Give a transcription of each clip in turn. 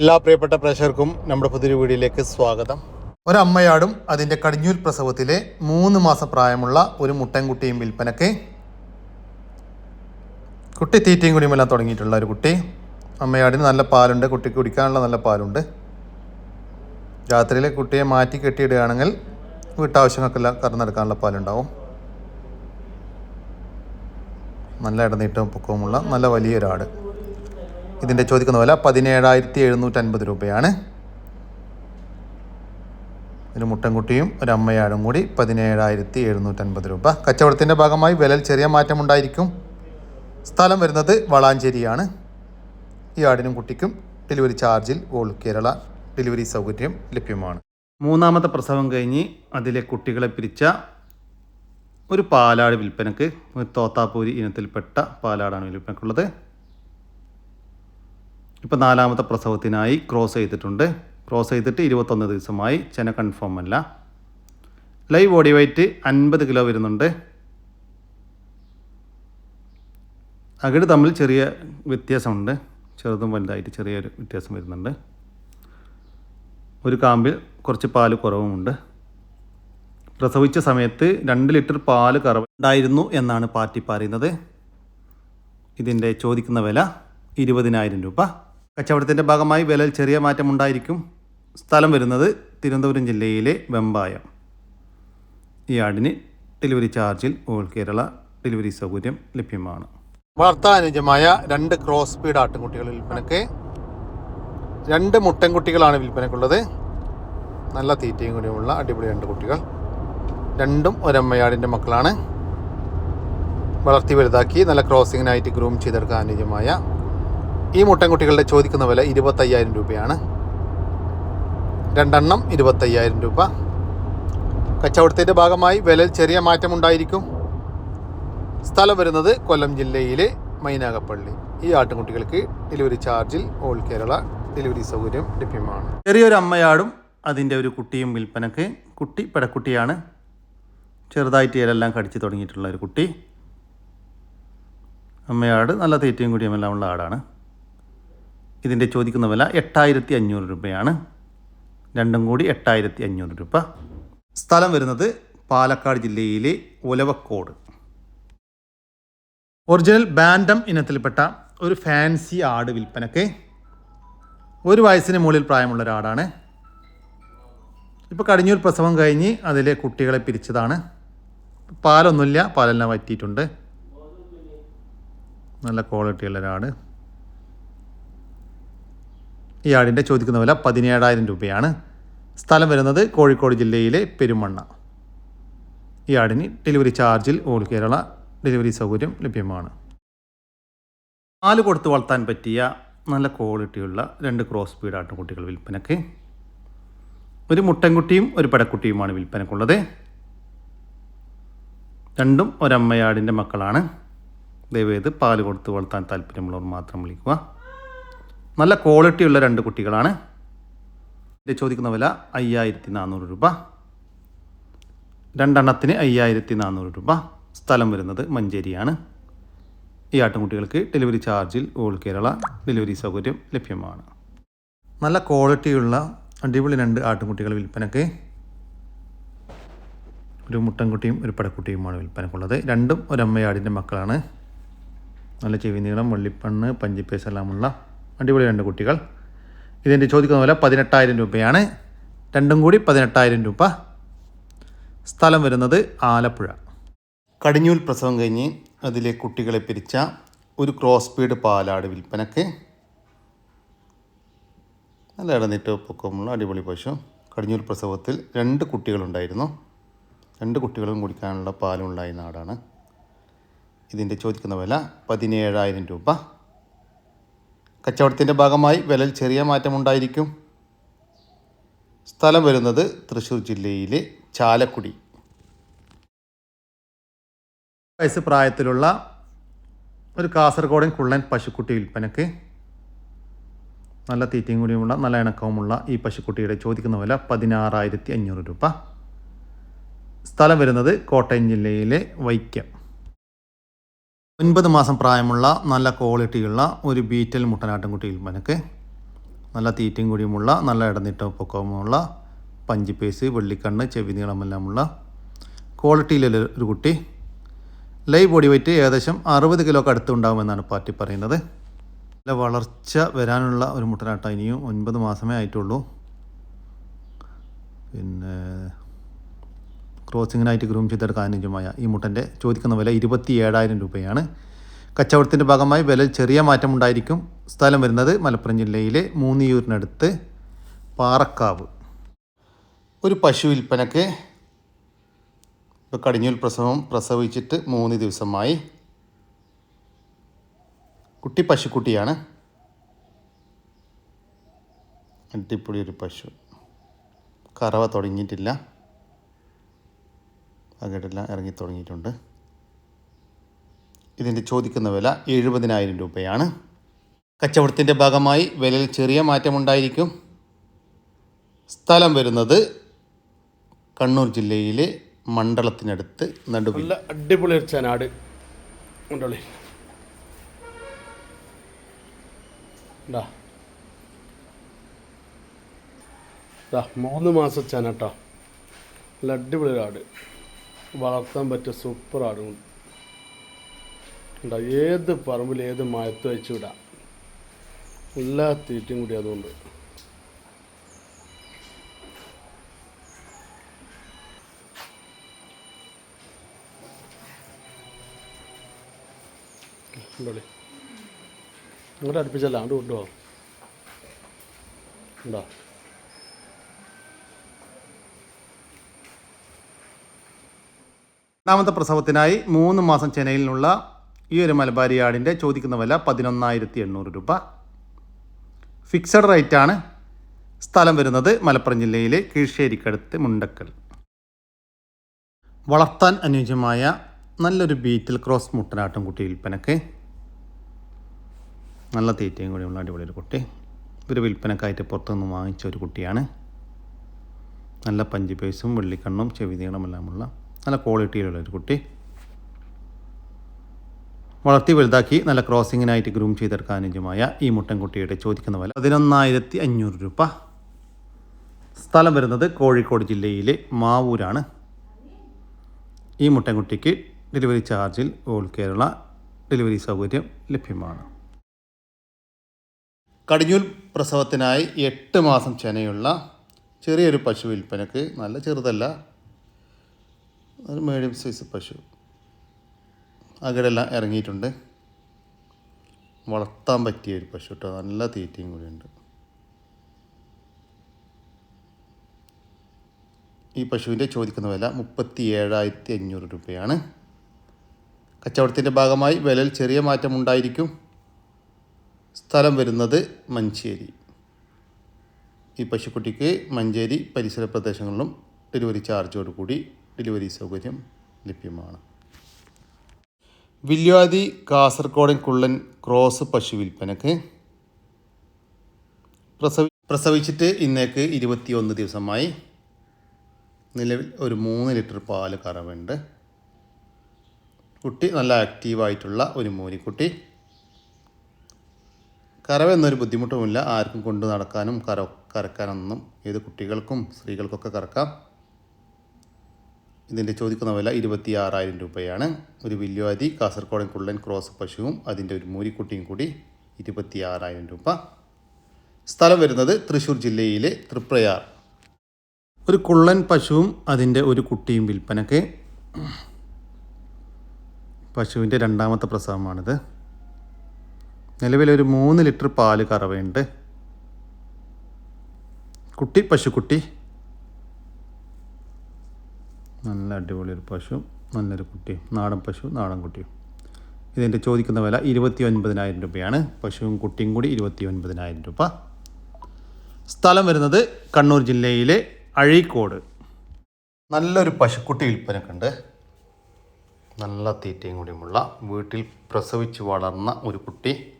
എല്ലാ പ്രിയപ്പെട്ട പ്രേക്ഷകർക്കും നമ്മുടെ പുതിയൊരു വീഡിയോയിലേക്ക് സ്വാഗതം. ഒരമ്മയാടും അതിന്റെ കടിഞ്ഞൂൽ പ്രസവത്തിലെ മൂന്ന് മാസം പ്രായമുള്ള ഒരു മുട്ടൻകുട്ടിയും വിൽപ്പനക്ക് കുട്ടി തീറ്റയും കുടിയുമെല്ലാം തുടങ്ങിയിട്ടുള്ള ഒരു കുട്ടി. അമ്മയാടിന് നല്ല പാലുണ്ട് കുട്ടിക്ക് കുടിക്കാനുള്ള നല്ല പാലുണ്ട്. രാത്രിയിൽ കുട്ടിയെ മാറ്റി കെട്ടിയിടുകയാണെങ്കിൽ വീട്ടാവശ്യങ്ങൾക്കെല്ലാം കറന്നെടുക്കാനുള്ള പാലുണ്ടാവും. നല്ല ഇടനീട്ടവും പൊക്കവുമുള്ള നല്ല വലിയൊരാട്. ഇതിന്റെ ചോദിക്കുന്ന വില പതിനേഴായിരത്തി എഴുന്നൂറ്റി അൻപത് രൂപയാണ്. ഒരു മുട്ടൻകുട്ടിയും ഒരു അമ്മയാടും കൂടി പതിനേഴായിരത്തി എഴുന്നൂറ്റൻപത് രൂപ. കച്ചവടത്തിന്റെ ഭാഗമായി വിലയിൽ ചെറിയ മാറ്റമുണ്ടായിരിക്കും സ്ഥലം വരുന്നത് വളാഞ്ചേരിയാണ്. ഈ ആടിനും കുട്ടിക്കും ഡെലിവറി ചാർജിൽ ഓൾ കേരള ഡെലിവറി സൗകര്യം ലഭ്യമാണ്. മൂന്നാമത്തെ പ്രസവം കഴിഞ്ഞ് അതിലെ കുട്ടികളെ പിരിച്ച ഒരു പാലാട് വിൽപ്പനക്ക് ഒരു തോത്താപ്പൂരി ഇനത്തിൽപ്പെട്ട പാലാടാണ് വിൽപ്പനക്കുള്ളത്. ഇപ്പോൾ നാലാമത്തെ പ്രസവത്തിനായി ക്രോസ് ചെയ്തിട്ടുണ്ട്. ക്രോസ് ചെയ്തിട്ട് ഇരുപത്തൊന്ന് ദിവസമായി. ചെന കൺഫേം അല്ല. ലൈവ് ബോഡി വെയ്റ്റ് അൻപത് കിലോ വരുന്നുണ്ട്. അകിട് തമ്മിൽ ചെറിയ വ്യത്യാസമുണ്ട്. ചെറുതും വലുതായിട്ട് ചെറിയൊരു വ്യത്യാസം വരുന്നുണ്ട്. ഒരു കാമ്പിൽ കുറച്ച് പാൽ കുറവുമുണ്ട്. പ്രസവിച്ച സമയത്ത് രണ്ട് ലിറ്റർ പാൽ കറവ് ഉണ്ടായിരുന്നു എന്നാണ് പാർട്ടി പറയുന്നത്. ഇതിന്റെ ചോദിക്കുന്ന വില ഇരുപതിനായിരം രൂപ. കച്ചവടത്തിന്റെ ഭാഗമായി വിലയിൽ ചെറിയ മാറ്റമുണ്ടായിരിക്കും സ്ഥലം വരുന്നത് തിരുവനന്തപുരം ജില്ലയിലെ വെമ്പായം. ഈ ആടിന് ഡെലിവറി ചാർജിൽ ഓൾ കേരള ഡെലിവറി സൗകര്യം ലഭ്യമാണ്. വളർത്താനുജമായ രണ്ട് ക്രോസ് സ്പീഡ് ആട്ടുംകുട്ടികൾ വിൽപ്പനക്ക് രണ്ട് മുട്ടൻകുട്ടികളാണ് വിൽപ്പനക്കുള്ളത്. നല്ല തീറ്റയും കൂടിയുമുള്ള അടിപൊളി രണ്ട് കുട്ടികൾ. രണ്ടും ഒരമ്മയാടിന്റെ മക്കളാണ്. വളർത്തി വലുതാക്കി നല്ല ക്രോസിങ്ങിനായിട്ട് ഗ്രൂം ചെയ്തെടുക്കാൻ അനുയോജ്യമായ ഈ മുട്ടൻകുട്ടികളുടെ ചോദിക്കുന്ന വില ഇരുപത്തയ്യായിരം രൂപയാണ്. രണ്ടെണ്ണം ഇരുപത്തയ്യായിരം രൂപ. കച്ചവടത്തിന്റെ ഭാഗമായി വിലയിൽ ചെറിയ മാറ്റമുണ്ടായിരിക്കും. സ്ഥലം വരുന്നത് കൊല്ലം ജില്ലയിലെ മൈനാഗപ്പള്ളി. ഈ ആട്ടുംകുട്ടികൾക്ക് ഡെലിവറി ചാർജിൽ ഓൾ കേരള ഡെലിവറി സൗകര്യം ലഭ്യമാണ്. ചെറിയൊരു അമ്മയാടും അതിന്റെ ഒരു കുട്ടിയും വിൽപ്പനക്ക്. കുട്ടി പെടക്കുട്ടിയാണ്. ചെറുതായിട്ട് ഇലെല്ലാം കടിച്ചു തുടങ്ങിയിട്ടുള്ള ഒരു കുട്ടി. അമ്മയാട് നല്ല തീറ്റയും കുടിയും എല്ലാം ഉള്ള ആടാണ്. ഇതിന്റെ ചോദിക്കുന്ന വില എട്ടായിരത്തി അഞ്ഞൂറ് രൂപയാണ്. രണ്ടും കൂടി എട്ടായിരത്തി അഞ്ഞൂറ് രൂപ. സ്ഥലം വരുന്നത് പാലക്കാട് ജില്ലയിലെ ഒലവക്കോട് ഒറിജിനൽ ബാൻഡം ഇനത്തിൽപ്പെട്ട ഒരു ഫാൻസി ആട് വിൽപ്പനക്ക് ഒരു വയസ്സിന് മുകളിൽ പ്രായമുള്ള ഒരാടാണ്. ഇപ്പോൾ കടിഞ്ഞൂർ പ്രസവം കഴിഞ്ഞ് അതിലെ കുട്ടികളെ പിരിച്ചതാണ്. പാലൊന്നുമില്ല പാലെല്ലാം വറ്റിയിട്ടുണ്ട്. നല്ല ക്വാളിറ്റിയുള്ള ഒരാട്. ആടിന്റെ ചോദിക്കുന്ന വില പതിനേഴായിരം രൂപയാണ്. സ്ഥലം വരുന്നത് കോഴിക്കോട് ജില്ലയിലെ പെരുമണ്ണ. ആടിന് ഡെലിവറി ചാർജിൽ ഓൾ കേരള ഡെലിവറി സൗകര്യം ലഭ്യമാണ്. പാൽ കൊടുത്ത് വളർത്താൻ പറ്റിയ നല്ല ക്വാളിറ്റിയുള്ള രണ്ട് ക്രോസ് ബീഡ് ആട്ടുകുട്ടികൾ വിൽപ്പനക്ക് ഒരു മുട്ടൻകുട്ടിയും ഒരു പടക്കുട്ടിയുമാണ് വിൽപ്പനക്കുള്ളത് രണ്ടും ഒരമ്മയാടിന്റെ മക്കളാണ്. ദയവേത് പാൽ കൊടുത്ത് വളർത്താൻ താല്പര്യമുള്ളവർ മാത്രം വിളിക്കുക. നല്ല ക്വാളിറ്റി ഉള്ള രണ്ട് കുട്ടികളാണ്. ഇത് ചോദിക്കുന്ന വില അയ്യായിരത്തി നാനൂറ് രൂപ. രണ്ടെണ്ണത്തിന് അയ്യായിരത്തി നാനൂറ് രൂപ. സ്ഥലം വരുന്നത് മഞ്ചേരിയാണ്. ഈ ആട്ടുംകുട്ടികൾക്ക് ഡെലിവറി ചാർജിൽ ഓൾ കേരള ഡെലിവറി സൗകര്യം ലഭ്യമാണ്. നല്ല ക്വാളിറ്റിയുള്ള അടിപൊളി രണ്ട് ആട്ടുംകുട്ടികൾ വിൽപ്പനക്ക് ഒരു മുട്ടൻകുട്ടിയും ഒരു പടക്കുട്ടിയുമാണ് വിൽപ്പനക്കുള്ളത്. രണ്ടും ഒരമ്മയാടിന്റെ മക്കളാണ്. നല്ല ചെവി നീളം വെള്ളിപ്പണ്ണ് പഞ്ചിപ്പേസ് എല്ലാമുള്ള അടിപൊളി രണ്ട് കുട്ടികൾ. ഇതിന്റെ ചോദിക്കുന്ന പോലെ പതിനെട്ടായിരം രൂപയാണ്. രണ്ടും കൂടി പതിനെട്ടായിരം രൂപ. സ്ഥലം വരുന്നത് ആലപ്പുഴ. കടിഞ്ഞൂൽ പ്രസവം കഴിഞ്ഞ് അതിലെ കുട്ടികളെ പിരിച്ച ഒരു ക്രോസ് സ്പീഡ് പാലാട് വിൽപ്പനക്ക് നല്ല ഇടനീട്ട് പൊക്കമുള്ള അടിപൊളി പശു. കടിഞ്ഞൂൽ പ്രസവത്തിൽ രണ്ട് കുട്ടികളുണ്ടായിരുന്നു. രണ്ട് കുട്ടികളും കുടിക്കാനുള്ള പാലുണ്ടായ നാടാണ്. ഇതിന്റെ ചോദിക്കുന്ന വില പതിനേഴായിരം രൂപ. കച്ചവടത്തിന്റെ ഭാഗമായി വിലയിൽ ചെറിയ മാറ്റമുണ്ടായിരിക്കും. സ്ഥലം വരുന്നത് തൃശ്ശൂർ ജില്ലയിലെ ചാലക്കുടി. വയസ്സ് പ്രായത്തിലുള്ള ഒരു കാസർഗോഡൻ കുള്ളൻ പശുക്കുട്ടി വിൽപ്പനക്ക് നല്ല തീറ്റയും കൂടിയുമുള്ള നല്ല ഇണക്കവുമുള്ള ഈ പശുക്കുട്ടിയുടെ ചോദിക്കുന്ന വില പതിനാറായിരത്തി അഞ്ഞൂറ് രൂപ. സ്ഥലം വരുന്നത് കോട്ടയം ജില്ലയിലെ വൈക്കം. ഒൻപത് മാസം പ്രായമുള്ള നല്ല ക്വാളിറ്റിയുള്ള ഒരു ബീറ്റൽ മുട്ടനാട്ടിൻകുട്ടി ഇൽമനക്ക് നല്ല തീറ്റയും കൂടിയുമുള്ള നല്ല ഇടനീട്ട പൊക്കമുള്ള പഞ്ചിപ്പേസ് പേസ് വെള്ളിക്കണ്ണ് ചെവി നീളമെല്ലാമുള്ള ക്വാളിറ്റിയിലുള്ള ഒരു കുട്ടി. ലൈവ് ബോഡി വെയിറ്റ് ഏകദേശം അറുപത് കിലോക്ക് അടുത്തുണ്ടാകുമെന്നാണ് പാർട്ടി പറയുന്നത്. നല്ല വളർച്ച വരാനുള്ള ഒരു മുട്ടനാട്ടം ഇനിയും ഒൻപത് മാസമേ ആയിട്ടുള്ളൂ. പിന്നെ ക്രോസിങ്ങിനായിട്ട് ഗ്രൂം ചെയ്തെടുക്കാൻ അനുയോജ്യമായ ഈ മുട്ടന്റെ ചോദിക്കുന്ന വില ഇരുപത്തി ഏഴായിരം രൂപയാണ്. കച്ചവടത്തിന്റെ ഭാഗമായി വില ചെറിയ മാറ്റമുണ്ടായിരിക്കും സ്ഥലം വരുന്നത് മലപ്പുറം ജില്ലയിലെ മൂന്നിയൂരിനടുത്ത് പാറക്കാവ്. ഒരു പശു വിൽപ്പനക്ക് ഇപ്പോൾ കടിഞ്ഞൂൽ പ്രസവം പ്രസവിച്ചിട്ട് മൂന്ന് ദിവസമായി. കുട്ടി പശുക്കുട്ടിയാണ്. അടിപൊളി ഒരു പശു. കറവ തുടങ്ങിയിട്ടില്ല. അകടെല്ലാം ഇറങ്ങി തുടങ്ങിയിട്ടുണ്ട്. ഇതിന്റെ ചോദിക്കുന്ന വില എഴുപതിനായിരം രൂപയാണ്. കച്ചവടത്തിന്റെ ഭാഗമായി വിലയിൽ ചെറിയ മാറ്റമുണ്ടായിരിക്കും. സ്ഥലം വരുന്നത് കണ്ണൂർ ജില്ലയിലെ മണ്ഡലത്തിനടുത്ത് നടുവിൽ. അടിപൊളി ചനാട് ഇതാ. മൂന്ന് മാസം ചനട്ടോ നല്ല അടിപൊളി ആട്. വളർത്താൻ പറ്റിയ സൂപ്പർ ആടും ഉണ്ടാവും ഏത് പറമ്പിൽ ഏത് മയത്ത് വെച്ച് വിടാം എല്ലാ തീറ്റയും കൂടി അതുകൊണ്ട്. ഉണ്ടോളി ഇങ്ങോട്ട് അടുപ്പിച്ചല്ല അങ്ങോട്ട് കൊണ്ടുപോകാം. ഉണ്ടോ രണ്ടാമത്തെ പ്രസവത്തിനായി മൂന്ന് മാസം ചെന്നൈയിലുള്ള ഈ ഒരു മലബാരി ആടിന്റെ ചോദിക്കുന്ന വില പതിനൊന്നായിരത്തി എണ്ണൂറ് രൂപ. ഫിക്സഡ് റേറ്റാണ് സ്ഥലം വരുന്നത് മലപ്പുറം ജില്ലയിലെ കീഴ്ശ്ശേരിക്കടുത്ത് മുണ്ടക്കൽ. വളർത്താൻ അനുയോജ്യമായ നല്ലൊരു ബീറ്റിൽ ക്രോസ് മുട്ടനാട്ടും കുട്ടി വിൽപ്പനക്ക്. നല്ല തീറ്റയും കൂടിയുള്ള അടിപൊളി ഒരു കുട്ടി. ഒരു വിൽപ്പനക്കായിട്ട് പുറത്തുനിന്ന് വാങ്ങിച്ച ഒരു കുട്ടിയാണ്. നല്ല പഞ്ച് പേസും വെള്ളിക്കണ്ണും ചെവി നീളമെല്ലാമുള്ള നല്ല ക്വാളിറ്റിയിലുള്ള ഒരു കുട്ടി. വളർത്തി വലുതാക്കി നല്ല ക്രോസിങ്ങിനായിട്ട് ഗ്രൂം ചെയ്തെടുക്കാൻ ഈ മുട്ടൻകുട്ടിയുടെ ചോദിക്കുന്ന വില പതിനൊന്നായിരത്തി അഞ്ഞൂറ് രൂപ. സ്ഥലം വരുന്നത് കോഴിക്കോട് ജില്ലയിലെ മാവൂരാണ്. ഈ മുട്ടൻകുട്ടിക്ക് ഡെലിവറി ചാർജിൽ ഓൾ കേരള ഡെലിവറി സൗകര്യം ലഭ്യമാണ്. കടിഞ്ഞൂൽ പ്രസവത്തിനായി എട്ട് മാസം ചെനയുള്ള ചെറിയൊരു പശു വിൽപ്പനക്ക് നല്ല ചെറുതല്ല ഒരു മീഡിയം സൈസ് പശു. അകടെല്ലാം ഇറങ്ങിയിട്ടുണ്ട്. വളർത്താൻ പറ്റിയ ഒരു പശു കേട്ടോ. നല്ല തീറ്റയും കൂടിയുണ്ട് ഈ പശുവിന്റെ ചോദിക്കുന്ന വില മുപ്പത്തി ഏഴായിരത്തി അഞ്ഞൂറ് രൂപയാണ്. കച്ചവടത്തിന്റെ ഭാഗമായി വിലയിൽ ചെറിയ മാറ്റമുണ്ടായിരിക്കും സ്ഥലം വരുന്നത് മഞ്ചേരി. ഈ പശുക്കുട്ടിക്ക് മഞ്ചേരി പരിസര പ്രദേശങ്ങളിലും ഡെലിവറി ചാർജോട് കൂടി ഡെലിവറി സൗകര്യം ലഭ്യമാണ്. വില്വാതി കാസർഗോഡൻ കുള്ളൻ ക്രോസ് പശു വിൽപ്പനക്ക് പ്രസവി പ്രസവിച്ചിട്ട് ഇന്നേക്ക് ഇരുപത്തിയൊന്ന് ദിവസമായി. നിലവിൽ ഒരു മൂന്ന് ലിറ്റർ പാൽ കറവുണ്ട്. കുട്ടി നല്ല ആക്റ്റീവായിട്ടുള്ള ഒരു മോനിക്കുട്ടി. കറവെന്നൊരു ബുദ്ധിമുട്ടുമില്ല. ആർക്കും കൊണ്ടു നടക്കാനും കര കറക്കാനൊന്നും ഏത് കുട്ടികൾക്കും സ്ത്രീകൾക്കൊക്കെ കറക്കാം. ഇതിന്റെ ചോദിക്കുന്ന വില ഇരുപത്തി ആറായിരം രൂപയാണ്. ഒരു വില്ലുവാതി കാസർഗോഡൻ കുള്ളൻ ക്രോസ് പശുവും അതിന്റെ ഒരു മൂരിക്കുട്ടിയും കൂടി ഇരുപത്തി ആറായിരം രൂപ. സ്ഥലം വരുന്നത് തൃശ്ശൂർ ജില്ലയിലെ തൃപ്രയാർ. ഒരു കുള്ളൻ പശുവും അതിന്റെ ഒരു കുട്ടിയും വിൽപ്പനക്ക്. പശുവിന്റെ രണ്ടാമത്തെ പ്രസവമാണിത്. നിലവിലൊരു മൂന്ന് ലിറ്റർ പാൽ കറവയുണ്ട്. കുട്ടി പശുക്കുട്ടി. നല്ല അടിപൊളിയൊരു പശു നല്ലൊരു കുട്ടി നാടൻ പശു നാടൻ കുട്ടിയും ഇതിന്റെ ചോദിക്കുന്ന വില ഇരുപത്തി ഒൻപതിനായിരം രൂപയാണ്. പശുവും കുട്ടിയും കൂടി ഇരുപത്തി ഒൻപതിനായിരം രൂപ. സ്ഥലം വരുന്നത് കണ്ണൂർ ജില്ലയിലെ അഴീക്കോട്. നല്ലൊരു പശുക്കുട്ടി വിൽപ്പനക്കുണ്ട്. നല്ല തീറ്റയും കൂടിയുമുള്ള വീട്ടിൽ പ്രസവിച്ച് വളർന്ന ഒരു കുട്ടി.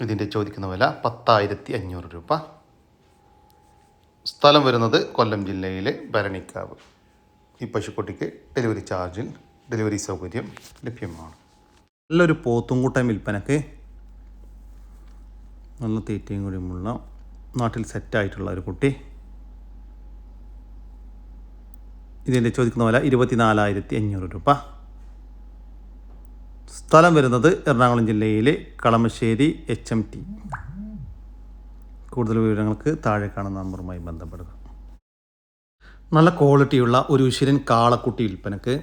ഇതിന്റെ ചോദിക്കുന്ന വില പത്തായിരത്തി അഞ്ഞൂറ് രൂപ. സ്ഥലം വരുന്നത് കൊല്ലം ജില്ലയിലെ ഭരണിക്കാവ്. ഈ പശുക്കുട്ടിക്ക് ഡെലിവറി ചാർജിൽ ഡെലിവറി സൗകര്യം ലഭ്യമാണ്. നല്ലൊരു പോത്തുംകൂട്ടം വിൽപ്പനക്ക് നല്ല തീറ്റയും കൂടിയുമുള്ള നാട്ടിൽ സെറ്റായിട്ടുള്ള ഒരു കുട്ടി. ഇതിന്റെ ചോദിക്കുന്ന വില ഇരുപത്തിനാലായിരത്തി അഞ്ഞൂറ് രൂപ. സ്ഥലം വരുന്നത് എറണാകുളം ജില്ലയിലെ കളമശ്ശേരി എച്ച് എം ടി കൂടുതൽ വിവരങ്ങൾക്ക് താഴെ കാണുന്ന നമ്പറുമായി ബന്ധപ്പെടുക. നല്ല ക്വാളിറ്റിയുള്ള ഒരു ഉശിരൻ കാളക്കുട്ടി വിൽപ്പനക്ക്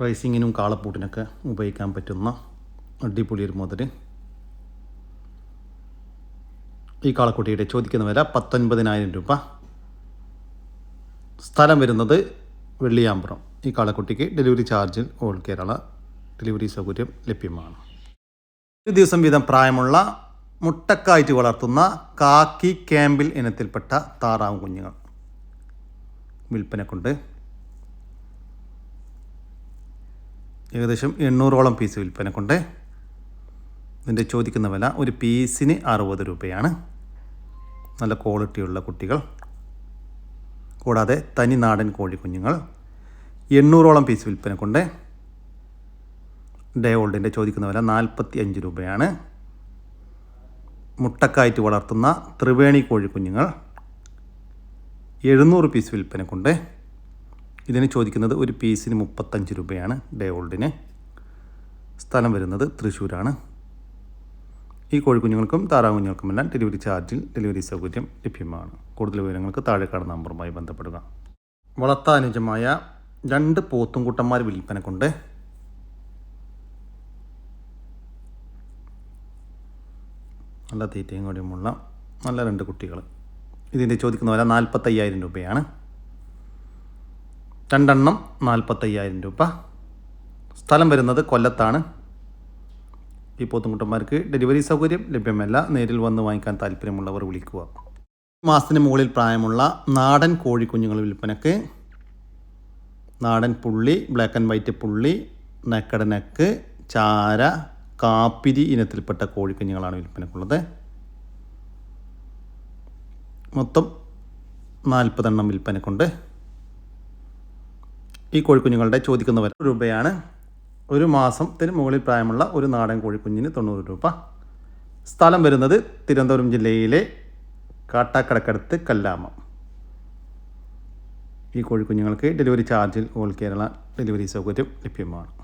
റൈസിങ്ങിനും കാളപ്പൂട്ടിനൊക്കെ ഉപയോഗിക്കാൻ പറ്റുന്ന അടിപൊളി ഒരു മുതൽ ഈ കാളക്കുട്ടിയുടെ ചോദിക്കുന്ന വില പത്തൊൻപതിനായിരം രൂപ. സ്ഥലം വരുന്നത് വെള്ളിയാമ്പുറം. ഈ കാളക്കുട്ടിക്ക് ഡെലിവറി ചാർജിൽ ഓൾ കേരള. ഡെലിവറി സൗകര്യം ലഭ്യമാണ്. ഒരു ദിവസം വീതം പ്രായമുള്ള മുട്ടക്കായിട്ട് വളർത്തുന്ന കാക്കി ക്യാമ്പിൽ ഇനത്തിൽപ്പെട്ട താറാവ് കുഞ്ഞുങ്ങൾ. വിൽപ്പനക്കുണ്ട്. ഏകദേശം എണ്ണൂറോളം പീസ് വിൽപ്പനക്കുണ്ട്. ഇതിന്റെ ചോദിക്കുന്ന വില ഒരു പീസിന് അറുപത് രൂപയാണ്. നല്ല ക്വാളിറ്റിയുള്ള കുട്ടികൾ. കൂടാതെ തനി നാടൻ കോഴിക്കുഞ്ഞുങ്ങൾ എണ്ണൂറോളം പീസ് വിൽപ്പനക്കുണ്ട്. ഡേ ഓൾഡിന്റെ ചോദിക്കുന്ന വില നാൽപ്പത്തി അഞ്ച് രൂപയാണ്. മുട്ടക്കായിട്ട് വളർത്തുന്ന ത്രിവേണി കോഴിക്കുഞ്ഞുങ്ങൾ എഴുന്നൂറ് പീസ് വിൽപ്പനക്കുണ്ട് ഇതിന് ചോദിക്കുന്നത് ഒരു പീസിന് മുപ്പത്തഞ്ച് രൂപയാണ്. ഡേ ഓൾഡിന് സ്ഥലം വരുന്നത് തൃശ്ശൂരാണ്. ഈ കോഴിക്കുഞ്ഞുങ്ങൾക്കും താറാവ് കുഞ്ഞുങ്ങൾക്കുമെല്ലാം ഡെലിവറി ചാർജിൽ ഡെലിവറി സൗകര്യം ലഭ്യമാണ്. കൂടുതൽ വിവരങ്ങൾക്ക് താഴെ കാണുന്ന നമ്പറുമായി ബന്ധപ്പെടുക. വളർത്താനുജമായ രണ്ട് പോത്തുംകുട്ടന്മാർ വിൽപ്പനക്കുണ്ട് നല്ല തീറ്റയും കൂടിയുമുള്ള നല്ല രണ്ട് കുട്ടികൾ ഇതിന്റെ ചോദിക്കുന്ന വില നാൽപ്പത്തയ്യായിരം രൂപയാണ്. രണ്ടെണ്ണം നാൽപ്പത്തയ്യായിരം രൂപ. സ്ഥലം വരുന്നത് കൊല്ലത്താണ്. ഈ പോത്തുംകുട്ടന്മാർക്ക് ഡെലിവറി സൗകര്യം ലഭ്യമല്ല. നേരിൽ വന്ന് വാങ്ങിക്കാൻ താല്പര്യമുള്ളവർ വിളിക്കുക. മാസത്തിന് മുകളിൽ പ്രായമുള്ള നാടൻ കോഴിക്കുഞ്ഞുങ്ങൾ വിൽപ്പനക്ക് നാടൻ പുള്ളി ബ്ലാക്ക് ആൻഡ് വൈറ്റ് പുള്ളി നെക്കട നെക്ക് ചാര കാപ്പിരി ഇനത്തിൽപ്പെട്ട കോഴിക്കുഞ്ഞുങ്ങളാണ് വിൽപ്പനക്കുള്ളത്. മൊത്തം നാൽപ്പതെണ്ണം വിൽപ്പനക്കുണ്ട്. ഈ കോഴിക്കുഞ്ഞുങ്ങളുടെ ചോദിക്കുന്ന വില രൂപയാണ്. ഒരു മാസത്തിന് മുകളിൽ പ്രായമുള്ള ഒരു നാടൻ കോഴിക്കുഞ്ഞിന് തൊണ്ണൂറ് രൂപ. സ്ഥലം വരുന്നത് തിരുവനന്തപുരം ജില്ലയിലെ കാട്ടാക്കടക്കടുത്ത് കല്ലാമ. ഈ കോഴിക്കുഞ്ഞുങ്ങൾക്ക് ഡെലിവറി ചാർജിൽ ഓൾ കേരള ഡെലിവറി സൗകര്യം ലഭ്യമാണ്.